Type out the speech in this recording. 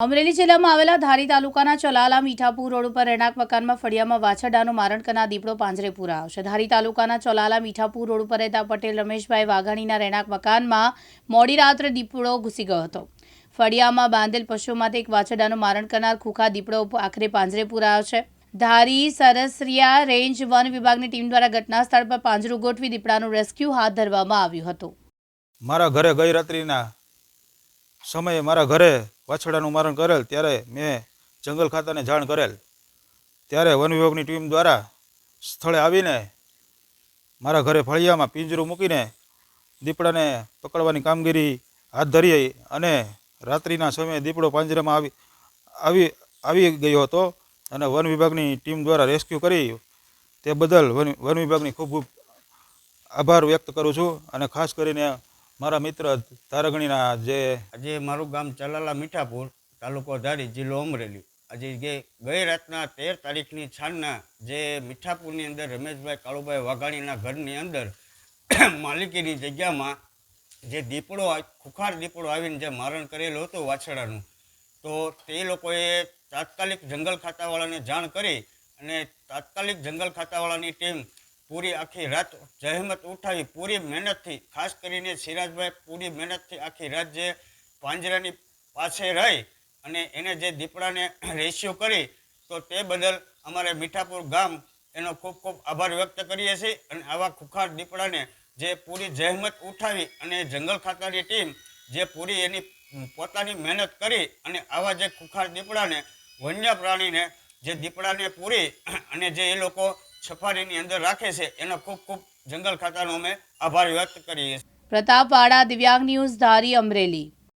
અમરેલી જિલ્લામાં આવેલા ધારી તાલુકાના ચલાલા મીઠાપુર રોડ ઉપર રહેણાંક મકાનમાં ફળિયામાં વાછરડાનું મારણ કરનાર દીપડો પાંજરે પુરાયો છે ધારી તાલુકાના ચલાલા મીઠાપુર રોડ ઉપર રહેતા પટેલ રમેશભાઈ વાઘાણીના રહેણાંક મકાનમાં મોડી રાત્રે દીપડો ઘૂસી ગયો હતો. ફળિયામાં બાંધેલ પશુમાંથી એક વાછરડાનું મારણ કરનાર ખુખા દીપડો આખરે પાંજરે પુરાયો છે ધારી સરસરિયા રેન્જ વન વિભાગની ટીમ દ્વારા ઘટના સ્થળ પર પાંજરું ગોઠવી દીપડાનું રેસ્ક્યુ હાથ ધરવામાં આવ્યું હતું. મારા ઘરે ગઈ રાત્રિના સમયે મારા ઘરે વાછરડાનું મારણ કરેલ, ત્યારે મેં જંગલ ખાતાને જાણ કરેલ. ત્યારે વન વિભાગની ટીમ દ્વારા સ્થળે આવીને મારા ઘરે ફળિયામાં પિંજરું મૂકીને દીપડાને પકડવાની કામગીરી હાથ ધરી અને રાત્રિના સમયે દીપડો પાંજરામાં આવી આવી આવી ગયો હતો અને વન વિભાગની ટીમ દ્વારા રેસ્ક્યુ કરી તે બદલ વન વન વિભાગની ખૂબ ખૂબ આભાર વ્યક્ત કરું છું અને ખાસ કરીને મારા મિત્ર તારગણીના જે આજે મારું ગામ ચલાલા મીઠાપુર, તાલુકો ધારી, જિલ્લો અમરેલી. આજે ગઈ રાતના તેર તારીખની છાનના જે મીઠાપુરની અંદર રમેશભાઈ કાળુભાઈ વાઘાણીના ઘરની અંદર માલિકીની જગ્યામાં જે દીપડો ખુખાર દીપડો આવીને જે મારણ કરેલું હતું વાછડાનું તો તે લોકોએ તાત્કાલિક જંગલ ખાતાવાળાને જાણ કરી અને તાત્કાલિક જંગલ ખાતાવાળાની ટીમ પૂરી આખી રાત જહેમત ઉઠાવી, પૂરી મહેનતથી, ખાસ કરીને સિરાજભાઈ પૂરી મહેનતથી આખી રાત જે પાંજરાની પાસે રહી અને એને જે દીપડાને રેસ્યુ કરી, તો તે બદલ અમારે મીઠાપુર ગામ એનો ખૂબ ખૂબ આભાર વ્યક્ત કરીએ છીએ અને આવા ખુખાર દીપડાને જે પૂરી જહેમત ઉઠાવી અને જંગલ ખાતાની ટીમ જે પૂરી એની પોતાની મહેનત કરી અને આવા જે ખુખાર દીપડાને વન્ય પ્રાણીને જે દીપડાને પૂરી અને જે એ લોકો સફારીની અંદર રાખે છે. એનો ખૂબ ખૂબ જંગલ ખાતાનો અમે આભાર વ્યક્ત કરીએ છીએ. પ્રતાપવાડા દિવ્યાંગ ન્યૂઝ ધારી અમરેલી.